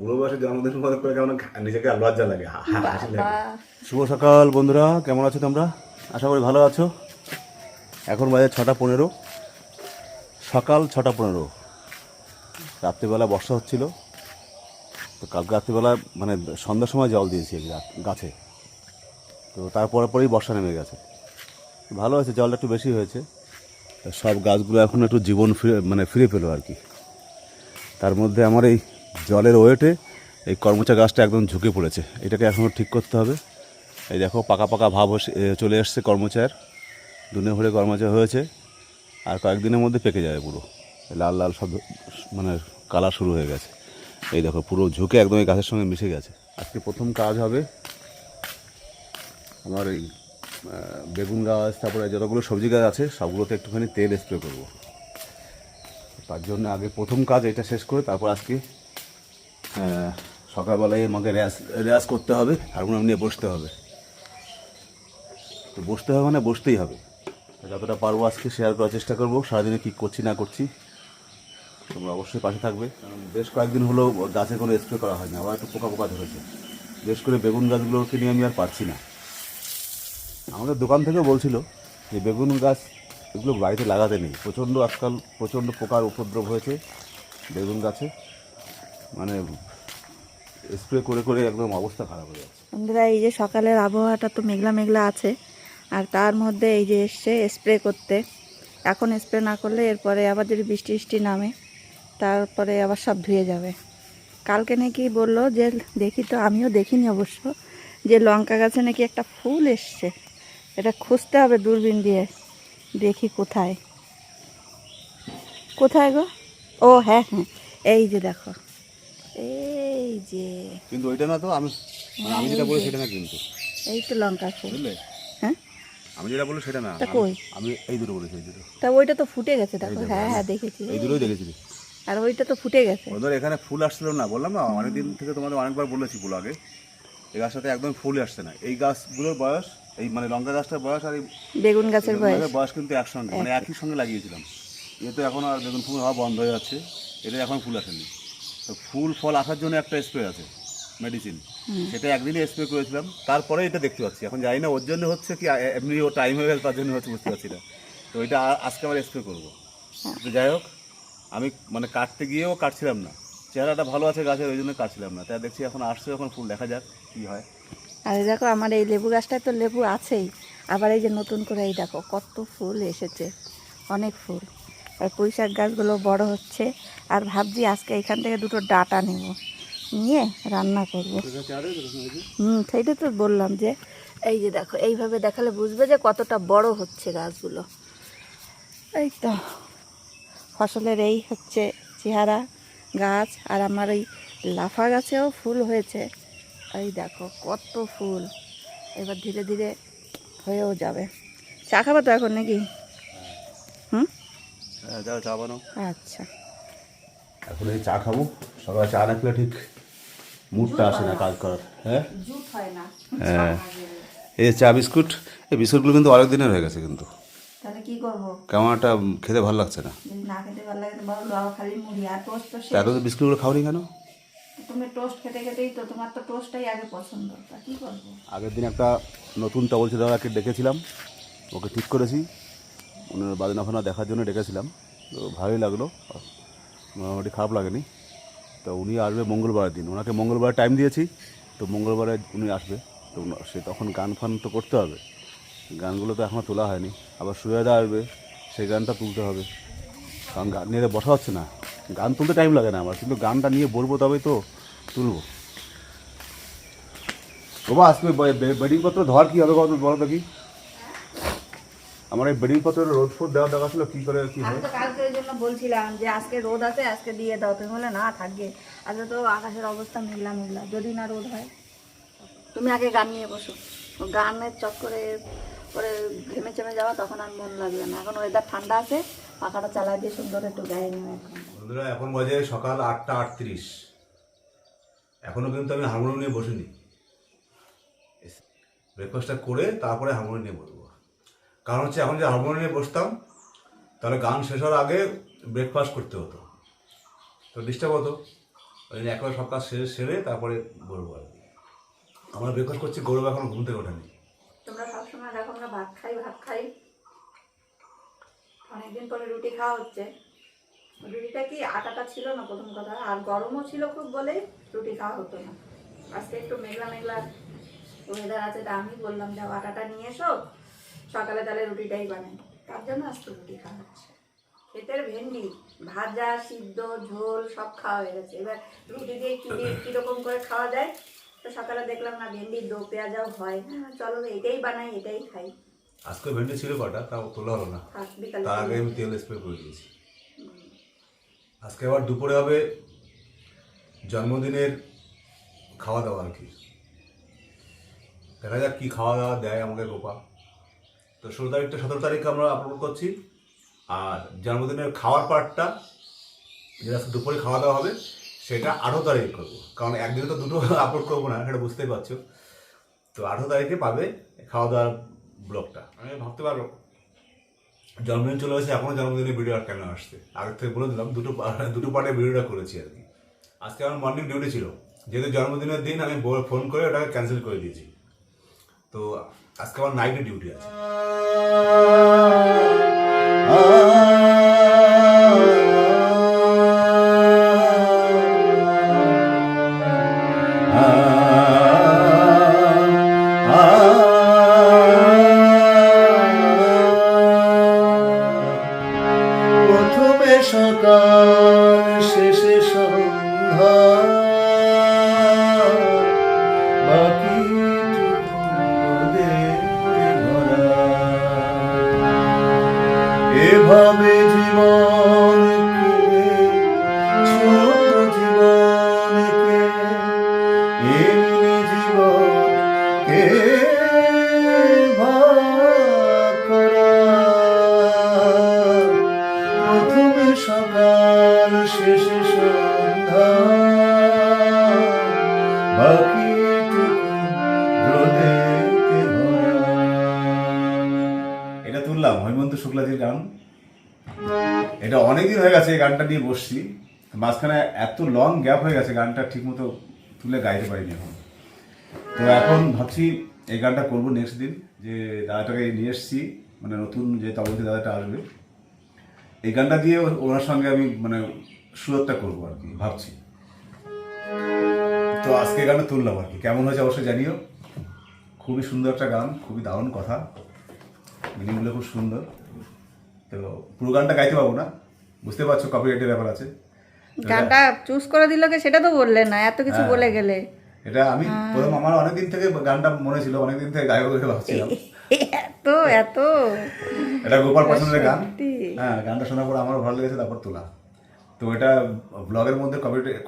বুড়ো বয়সে জন্মদিন মনে করে কেমন নিজেকে লজ্জা লাগে। হাসি শুভ সকাল বন্ধুরা। কেমন আছো তোমরা? আশা করি ভালো আছো। এখন বাজে ছটা পনেরো। সকাল ছটা পনেরো। রাত্রিবেলা বর্ষা হচ্ছিল। তো কালকে রাত্রিবেলা মানে সন্ধ্যার সময় জল দিয়েছি গাছে। তো তারপরে পরেই বর্ষা নেমে গেছে। ভালো হয়েছে জলটা একটু বেশি হয়েছে। তো সব গাছগুলো এখন একটু জীবন ফিরে মানে ফিরে পেল আর কি। তার মধ্যে আমার এই জলের ওয়েটে এই কর্মচা গাছটা একদম ঝুঁকে পড়েছে। এটাকে এখনও ঠিক করতে হবে। এই দেখো, পাকা পাকা ভাব চলে এসছে কর্মচার। দুনে ভরে কর্মচা হয়েছে। আর কয়েকদিনের মধ্যে পেকে যাবে পুরো। লাল লাল সব মানে কালার শুরু হয়ে গেছে। এই দেখো, পুরো ঝুঁকে একদম এই গাছের সঙ্গে মিশে গেছে। আজকে প্রথম কাজ হবে আমার এই বেগুন গাছ, তারপরে যতগুলো সবজি গাছ আছে, সবগুলোতে একটুখানি তেল স্প্রে করব। তার জন্য আগে প্রথম কাজ এটা শেষ করে তারপর আজকে সকালবেলায় আমাকে রেয়াজ রেয়াজ করতে হবে, হারমোনিয়াম নিয়ে বসতে হবে। তো বসতে হবে মানে বসতেই হবে। যতটা পারব আজকে শেয়ার করার চেষ্টা করব, সারাদিনে কী করছি না করছি, তোমরা অবশ্যই পাশে থাকবে। বেশ কয়েকদিন হলো গাছে কোনো স্প্রে করা হয়নি, আবার একটু পোকা পোকা ধরেছে। বেশ করে বেগুন গাছগুলোকে নিয়ে আমি আর পারছি না। আমাদের দোকান থেকেও বলছিল যে বেগুন গাছ এগুলো বাড়িতে লাগাতে নেই। প্রচণ্ড আজকাল প্রচণ্ড পোকার উপদ্রব হয়েছে বেগুন গাছে। মানে স্প্রে করে করে একদম অবস্থা খারাপ হয়ে যাচ্ছে। বন্ধুরা, এই যে সকালের আবহাওয়াটা তো মেঘলা মেঘলা আছে, আর তার মধ্যে এই যে এসছে স্প্রে করতে। এখন স্প্রে না করলে এরপরে আবার যদি বৃষ্টি বৃষ্টি নামে, তারপরে আবার সব ধুয়ে যাবে। কালকে নাকি বলল যে, দেখি তো, আমিও দেখিনি অবশ্য, যে লঙ্কা গাছে নাকি একটা ফুল এসছে। এটা খুঁজতে হবে দূরবীন দিয়ে, দেখি কোথায়। কোথায় গো? ও হ্যাঁ হ্যাঁ এই যে দেখো। এই যে। কিন্তু ওইটা না তো আমি মানে আমি যেটা বলি সেটা না কিন্তু। এই তো লঙ্কা ফুল। বুঝলে? হ্যাঁ? আমি যেটা বলি সেটা না। কই? আমি এই দুটো বলেছি এই দুটো। তা ওইটা তো ফুটে গেছে দেখো। হ্যাঁ হ্যাঁ দেখেছি। এই দুটোই দেখেছি। আর ওইটা তো ফুটে গেছে। ওদের এখানে ফুল আসছিল না বললাম না? অনেকদিন থেকে তোমাদের অনেকবার বলেছি ফুল আগে। এই গাছটাতে একদম ফুল আসছে না। এই গাছগুলোর বয়স এই মানে লঙ্কা গাছটার বয়স আর এই বেগুন গাছের বয়স। বয়স কিন্তু একসঙ্গে মানে একই। সঙ্গে লাগিয়েছিলাম। এ তো এখন আর বেগুন ফুল হওয়া বন্ধ হয়ে যাচ্ছে। এটা এখন ফুল আসেনি। তো ফুল ফল আসার জন্য একটা স্প্রে আছে মেডিসিন সেটা একদিনই স্প্রে করেছিলাম তারপরে এটা দেখতে পাচ্ছি। এখন জানি না ওর জন্য হচ্ছে কি এমনি ও টাইম হয়ে গেছে তার জন্য হচ্ছে বুঝতে পারছি না। তো এটা আ- আজকে আবার স্প্রে করব। তো যাই হোক আমি মানে কাটতে গিয়েও কাটছিলাম না। চেহারাটা ভালো আছে গাছের ওই জন্য কাটছিলাম না। তাই দেখছি এখন আসছে এখন ফুল দেখা যাক কি হয়। আর দেখো আমার এই লেবু গাছটায় তো লেবু আছেই। আবার এই যে নতুন করে এই দেখো কত ফুল এসেছে। অনেক ফুল। পুঁই শাক গাছগুলো বড় হচ্ছে। আর ভাবছি আজকে এখান থেকে দুটো ডাটা নেব। নিয়ে রান্না করব। হুম, সেইটা তো বললাম যে, এই যে দেখো, এইভাবে দেখালে বুঝবে যে কতটা বড় হচ্ছে গাছগুলো। এই তো, ফসলের এই হচ্ছে চেহারা, গাছ, আর আমার এই লাফা গাছেও ফুল হয়েছে। এই দেখো, কত ফুল। এবার ধীরে ধীরে হয়েও যাবে। চা খাব তো এখন নাকি? হুম? যাও চা বানাও। আচ্ছা। এখন এই চা খাব। সকালে চা না খেলে ঠিক মুডটা আসে না কাজ করার হ্যাঁ? জুট হয় না। হ্যাঁ। এই চা বিস্কুট এই বিস্কুটগুলো কিন্তু অনেক দিনের হয়ে গেছে কিন্তু। তাহলে কি করব? কেমন একটা খেতে ভালো লাগছে না। না খেতে ভালো লাগে তো খালি মুড়ি আর টোস্ট তো এত তো বিস্কুটগুলো খাওনি কেন? তুমি টোস্ট খেতে খেতেই তো তোমার তো টোস্টটাই আগে পছন্দ তা কি করব? আগের দিন একটা নতুন দাদাকে ডেকেছিলাম ওকে ঠিক করেছি। ওনার বাজনা ফাজনা দেখার জন্য ডেকেছিলাম। তো ভালোই লাগল। মোটামুটি খারাপ লাগেনি। তো উনি আসবে মঙ্গলবারের দিন। ওনাকে মঙ্গলবার টাইম দিয়েছি। তো মঙ্গলবারে উনি আসবে। তো সে তখন গান ফান তো করতে হবে। গানগুলো তো এখনও তোলা হয়নি। আবার সুয়েদা আসবে। সেই গানটা তুলতে হবে। কারণ গান নিয়ে বসা হচ্ছে না। গান তুলতে টাইম লাগে না আমার। কিন্তু গানটা নিয়ে বলব তবেই তো তুলবো। বাবা আজকে বেডিং পত্র ধর কী হবে বলো তো কি? আমার এই বেডিং পত্রের রোদ ফোদ দেওয়া দেখা ছিল কি করে কি আমি হয় তো কালকে ওই জন্য বলছিলাম যে আজকে রোদ আছে আজকে দিয়ে দাও। তুমি বলে না থাকবে। আজকে তো আকাশের অবস্থা মেঘলা মেঘলা যদি না রোদ হয়? তুমি আগে গান নিয়ে বসো। গানের চক্করে করে ঘেমে চেমে যাওয়া তখন আর মন লাগবে না। এখন ওয়েদার ঠান্ডা আছে পাখাটা চালা দিয়ে সুন্দর একটু গায়ে এখন। বন্ধুরা এখন বাজে সকাল আটটা আটত্রিশ। এখনও কিন্তু আমি হারমোনিয়াম নিয়ে বসিনি। ব্রেকফাস্টটা করে তারপরে হারমোনিয়াম নিয়ে বসবো। কারণ হচ্ছে এখন যে হারমোনিয়াম নিয়ে বসতাম, তাহলে গান শেষ হওয়ার আগে ব্রেকফাস্ট করতে হতো। তো ডিস্টার্ব হতো। ওই জন্য একবার সব কাজ সেরে সেরে তারপরে বলব আর কি। আমরা ব্রেকফাস্ট করছি, গৌরব এখন ঘুম থেকে ওঠেনি। তোমরা সবসময় দেখো আমরা ভাত খাই ভাত খাই। অনেকদিন পরে রুটি খাওয়া হচ্ছে। রুটিটা কি আটাটা ছিল না প্রথম কথা? আর গরমও ছিল খুব বলে রুটি খাওয়া হতো না। আজকে একটু মেঘলা মেঘলা ওয়েদার আছে, তা আমি বললাম, যাও আটাটা নিয়ে এসো। সকালে তাহলে রুটিটাই বানাই। তার জন্য আজকে রুটি খাওয়া হচ্ছে। ক্ষেতের ভেন্ডি ভাজা সিদ্ধ ঝোল সব খাওয়া হয়ে গেছে। এবার রুটি দিয়ে কি দিয়ে কীরকম করে খাওয়া যায়? তো সকালে দেখলাম না ভেন্ডির দো পেঁয়াজাও হয় হ্যাঁ, চলো এটাই বানাই এটাই খাই। আজকে ভেন্ডি ছিল কটা? তাও তোলা হলো না। তার আগে আমি তেল স্প্রে করে দিয়েছি। আজকে আবার দুপুরে হবে জন্মদিনের খাওয়া দাওয়া আর কি। দেখা যাক কি খাওয়া দাওয়া দেয় আমাকে গোপা তো ষোলো তারিখটা সতেরো তারিখে আমরা আপলোড করছি। আর জন্মদিনের খাওয়ার পার্টটা যেটা দুপুরে খাওয়া দাওয়া হবে সেটা আঠেরো তারিখ করব। কারণ একদিনে তো দুটো আপলোড করব না সেটা বুঝতেই পারছ। তো আঠেরো তারিখে পাবে খাওয়া দাওয়ার ব্লগটা। আমি ভাবতে পারো জন্মদিন চলে গেছে এখনও জন্মদিনের ভিডিও আর কেন আসছে? আগের থেকে বলে দিলাম দুটো দুটো পার্টে ভিডিওটা করেছি আর কি। আজকে আমার মর্নিং ডিউটি ছিল। যেহেতু জন্মদিনের দিন আমি ফোন করে ওটাকে ক্যান্সেল করে দিয়েছি। তো আজকে আমার নাইটে ডিউটি আছে। এটা তুললাম, হৈমন্ত শুক্লাজির গান। এটা অনেকদিন হয়ে গেছে এই গানটা নিয়ে বসছি। মাঝখানে এত লং গ্যাপ হয়ে গেছে, গানটা ঠিকমতো তুলে গাইতে পারিনি এখন। তো এখন ভাবছি এই গানটা করব নেক্সট দিন, যে দাদাটাকে নিয়ে এসছি মানে নতুন যে তবলতি দাদাটা আসবে। এই গানটা দিয়ে ওনার সঙ্গে আমি মানে সুরতটা করব আর কি ভাবছি। তো আজকে গানটা তুললাম আর কি। কেমন হয়েছে অবশ্যই জানিও। খুবই সুন্দর একটা গান খুবই দারুণ কথা। মিনিংগুলো খুব সুন্দর। তো পুরো গানটা গাইতে পারব না? বুঝতে পারছ কপিরাইটের ব্যাপার আছে। গানটা চুজ করে দিল কি সেটা তো বললে না এত কিছু হ্যাঁ। বলে গেলে। এটা আমি প্রথম আমার অনেকদিন থেকে গানটা মনে ছিল অনেকদিন থেকে গায়ক হয়ে ভাবছিলাম। এত এত। এটা গোপাল পছন্দের গান। হ্যাঁ গানটা শোনার পর আমারও ভালো লেগেছে তারপর তোলা। তো এটা ব্লগের মধ্যে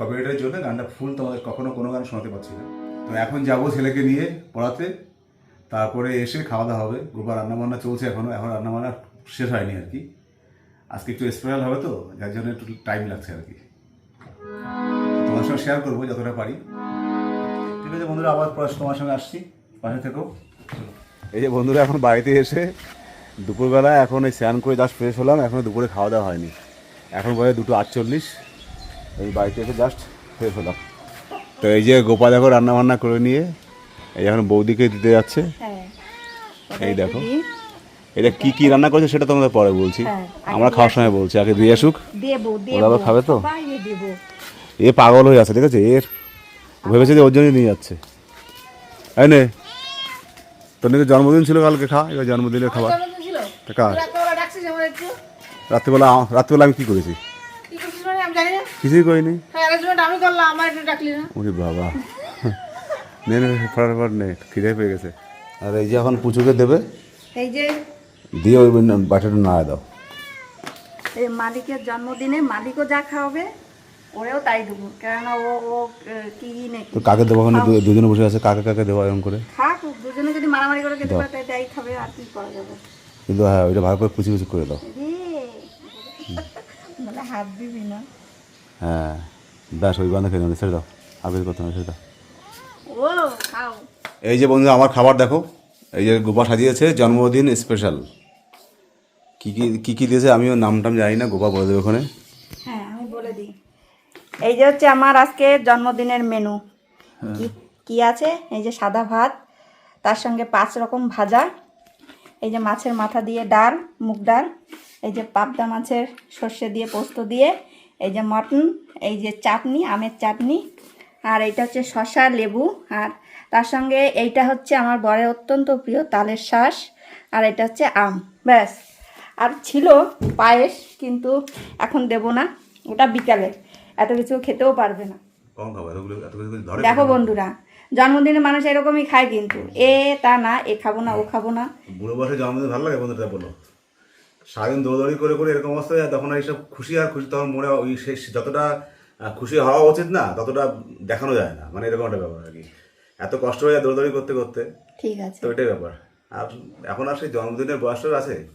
কপিরাইটের জন্য গানটা ফুল তোমাদের কখনো কোনো গান শোনাতে পারছি না। তো এখন যাব ছেলেকে নিয়ে পড়াতে। তারপরে এসে খাওয়া দাওয়া হবে। গোপাল রান্নাবান্না চলছে এখনও এখন রান্নাবান্না শেষ হয়নি আর কি। আজকে একটু স্পেশাল হবে তো, যার জন্য একটু টাইম লাগছে আর কি। তোমার সঙ্গে শেয়ার করব যতটা পারি। ঠিক আছে বন্ধুরা, আবার পরে তোমার সঙ্গে আসছি। পাশে থেকো। এই যে বন্ধুরা, এখন বাড়িতে এসে দুপুরবেলা এখন এই স্নান করে জাস্ট ফ্রেশ হলাম। এখনও দুপুরে খাওয়া দাওয়া হয়নি। এখন বলে দুটো আটচল্লিশ। এই বাড়িতে এসে জাস্ট ফ্রেশ হলাম তো এই যে গোপাল এখন রান্না বান্না করে নিয়ে এই এখন বৌদিকে দিতে যাচ্ছে। হ্যাঁ। এই দেখো। এটা কি কি রান্না করেছে সেটা তোমাদের পরে বলছি। হ্যাঁ, আমরা খাওয়ার সময় বলছি। আগে দিয়ে আসুক। ওরা আবার খাবে তো? বাইরে এ পাগল হয়ে আছে ঠিক আছে? এর ভেবেছে যে ওর জন্যই নিয়ে যাচ্ছে। নে। তোর নাকি জন্মদিন ছিল কালকে খা। এবার জন্মদিনের খাবার। কার? রাত্রেবেলা রাত্রিবেলা আমি কি করেছি? কিছুই করিনি। ওরে বাবা। নে নে ফটাফট নে খিদে পেয়ে গেছে। আর এই যে এখন পুচুকে দেবে এই যে দিয়ে ওই বাটাটা না দাও। এই মালিকের জন্মদিনে মালিকও যা খাওয়াবে ওরেও তাই দেবো। কেননা ও ও কি নাকি তো কাকে দেবো ওখানে দুজনে বসে আছে কাকে কাকে দেবো এরকম করে? থাক দুজনে যদি মারামারি করে খেতে পারে তাই খাবে আর কি করা যাবে? কিন্তু হ্যাঁ ওইটা ভালো করে কুচি কুচি করে দাও। হাত দিবি না। হ্যাঁ ব্যাস ওই বান্ধা খেয়ে ছেড়ে দাও। আবেদ করতে হবে ছেড়ে দাও। এই যে বন্ধু আমার খাবার দেখো। এই যে গোপা সাজিয়েছে জন্মদিন স্পেশাল কী কী কী কী দিয়েছে আমিও নাম টাম জানি না গোপা বলে দেবে ওখানে। হ্যাঁ আমি বলে দিই। এই যে হচ্ছে আমার আজকে জন্মদিনের মেনু কি কি আছে? এই যে সাদা ভাত তার সঙ্গে পাঁচ রকম ভাজা। এই যে মাছের মাথা দিয়ে ডাল মুগ ডাল। এই যে পাবদা মাছের সর্ষে দিয়ে পোস্ত দিয়ে এই যে মটন এই যে চাটনি আমের চাটনি আর এইটা হচ্ছে শশা লেবু আর তার সঙ্গে এইটা হচ্ছে আমার বরের অত্যন্ত প্রিয় তালের শ্বাস আর এটা হচ্ছে আম ব্যাস। আর ছিল পায়েস কিন্তু এখন দেব না ওটা বিকালে এত কিছু খেতেও পারবে না। দেখো বন্ধুরা জন্মদিনে মানুষ এরকমই খায় কিন্তু এ তা না এ খাব না ও খাব না। বুড়ো বয়সে জন্মদিন ভালো লাগে বন্ধুটা বলো। সারাদিন দৌড়দৌড়ি করে করে এরকম অবস্থা হয় তখন এইসব খুশি আর খুশি তখন মনে ওই শেষ যতটা খুশি হওয়া উচিত না ততটা দেখানো যায় না। মানে এরকম একটা ব্যাপার আর কি। এত কষ্ট হয়ে যায় দৌড়দৌড়ি করতে করতে। ঠিক আছে। তো এটাই ব্যাপার। আর এখন আর সেই জন্মদিনের বয়সটাও আছে।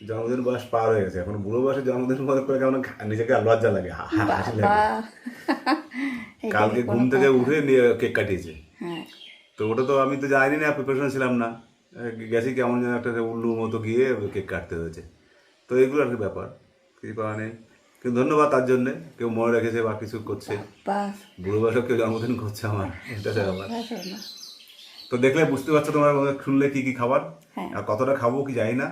জন্মদিন বয়স পার হয়ে গেছে। এখন বুড়ো বয়সে জন্মদিন মনে করে কেমন নিজেকে লজ্জা লাগে হাসি লাগে। কালকে ঘুম থেকে উঠে নিয়ে কেক কাটিয়েছে। হ্যাঁ। তো ওটা তো আমি তো জানি না প্রিপারেশন ছিলাম না। গেছি কেমন যেন একটা উল্লুর মতো গিয়ে কেক কাটতে হয়েছে। তো এগুলো আর কি ব্যাপার কিছু করার নেই। কিন্তু ধন্যবাদ তার জন্য কেউ মনে রেখেছে বা কিছু করছে। বুড়ো বয়সে কেউ জন্মদিন করছে আমার এটা ব্যাপার। তো দেখলে বুঝতে পারছ তোমরা শুনলে কি কি খাবার হ্যাঁ। আর কতটা খাব কি জানি না।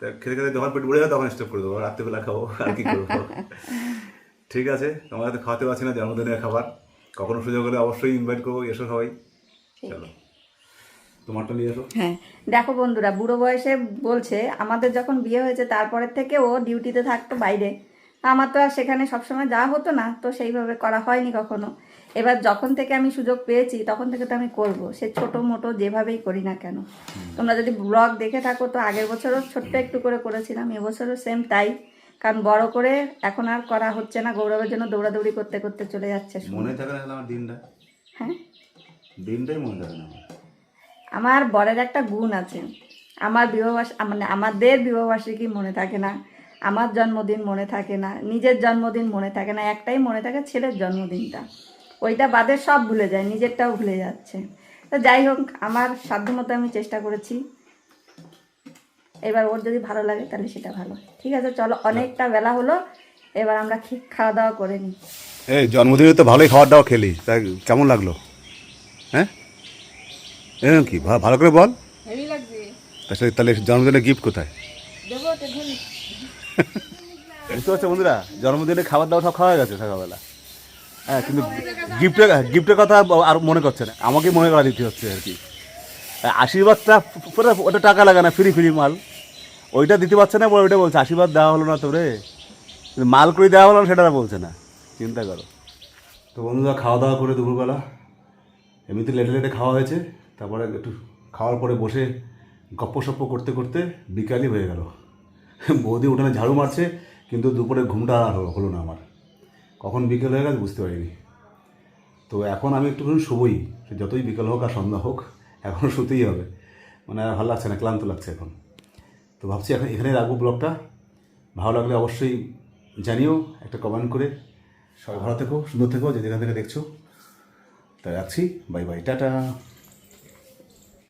তা খেতে খেতে যখন পেট ভরে যাবে তখন স্টপ করে দেবো রাত্রিবেলা খাব আর কি করব। ঠিক আছে তোমার তো খাওয়াতে পারছি না জন্মদিনের খাবার। কখনো সুযোগ হলে অবশ্যই ইনভাইট করব এসো সবাই। চলো। তোমারটা নিয়ে এসো হ্যাঁ দেখো বন্ধুরা বুড়ো বয়সে বলছে আমাদের যখন বিয়ে হয়েছে তারপরের থেকে ও ডিউটিতে থাকতো বাইরে। আমার তো আর সেখানে সবসময় যাওয়া হতো না তো সেইভাবে করা হয়নি কখনো। এবার যখন থেকে আমি সুযোগ পেয়েছি তখন থেকে তো আমি করব। সে ছোট মোটো যেভাবেই করি না কেন। তোমরা যদি ব্লগ দেখে থাকো তো আগের বছরও ছোট্ট একটু করে করেছিলাম এবছরও সেম তাই। কারণ বড় করে এখন আর করা হচ্ছে না গৌরবের জন্য দৌড়াদৌড়ি করতে করতে চলে যাচ্ছে মনে থাকে না আমার দিনটা? হ্যাঁ? দিনটাই মনে থাকে না আমার বরের একটা গুণ আছে। আমার বিবাহবাস মানে আমাদের বিবাহবার্ষিকী মনে থাকে না। আমার জন্মদিন মনে থাকে না। নিজের জন্মদিন মনে থাকে না। একটাই মনে থাকে ছেলের জন্মদিনটা। ওইটা বাদে সব ভুলে যায়, নিজেরটাও ভুলে যাচ্ছে। তো যাই হোক, আমার সাধ্যমতো আমি চেষ্টা করেছি। এবার ওর যদি ভালো লাগে, তাহলে সেটা ভালো। ঠিক আছে, চলো, অনেকটা বেলা হলো। এবার আমরা খি- খাওয়া দাওয়া করে নিই। এই জন্মদিনে তো ভালোই খাবার দাওয়া খেলি। তাই কেমন লাগল? হ্যাঁ? এরকম কি? ভা- ভালো করে বল। তাহলে তাহলে জন্মদিনের গিফট কোথায়? বুঝতে পারছ বন্ধুরা? জন্মদিনে খাবার দাওয়া সব খাওয়া হয়ে গেছে সকালবেলা। হ্যাঁ কিন্তু গিফটের গিফটের কথা আর মনে করছে না। আমাকে মনে করা দিতে হচ্ছে আর কি। আশীর্বাদটা ওটা টাকা লাগে না ফ্রি ফ্রি মাল। ওইটা দিতে পারছে না বলে ওইটা বলছে আশীর্বাদ দেওয়া হলো না তোরে? মাল করে দেওয়া হলো না সেটা আর বলছে না। চিন্তা করো। তো বন্ধুরা খাওয়া দাওয়া করে দুপুরবেলা। এমনিতে লেটে লেটে খাওয়া হয়েছে। তারপরে একটু খাওয়ার পরে বসে গপ্পসপ্প করতে করতে বিকালই হয়ে গেল। বৌদি উঠানে ঝাড়ু মারছে, কিন্তু দুপুরে ঘুমটা আর হলো- না আমার। কখন বিকেল হয়ে গেছে বুঝতে পারিনি। তো এখন আমি একটুখানি শুবই যতই বিকেল হোক আর সন্ধ্যা হোক, এখন শুতেই হবে। মানে ভালো লাগছে না, ক্লান্ত লাগছে এখন। তো ভাবছি এখন এখানে রাখব ব্লগটা। ভালো লাগলে অবশ্যই জানিও, একটা কমেন্ট করে। সবাই ভালো থেকো, সুন্দর থেকো, যে যেখান থেকে দেখছ। তাই রাখছি বাই বাই টাটা।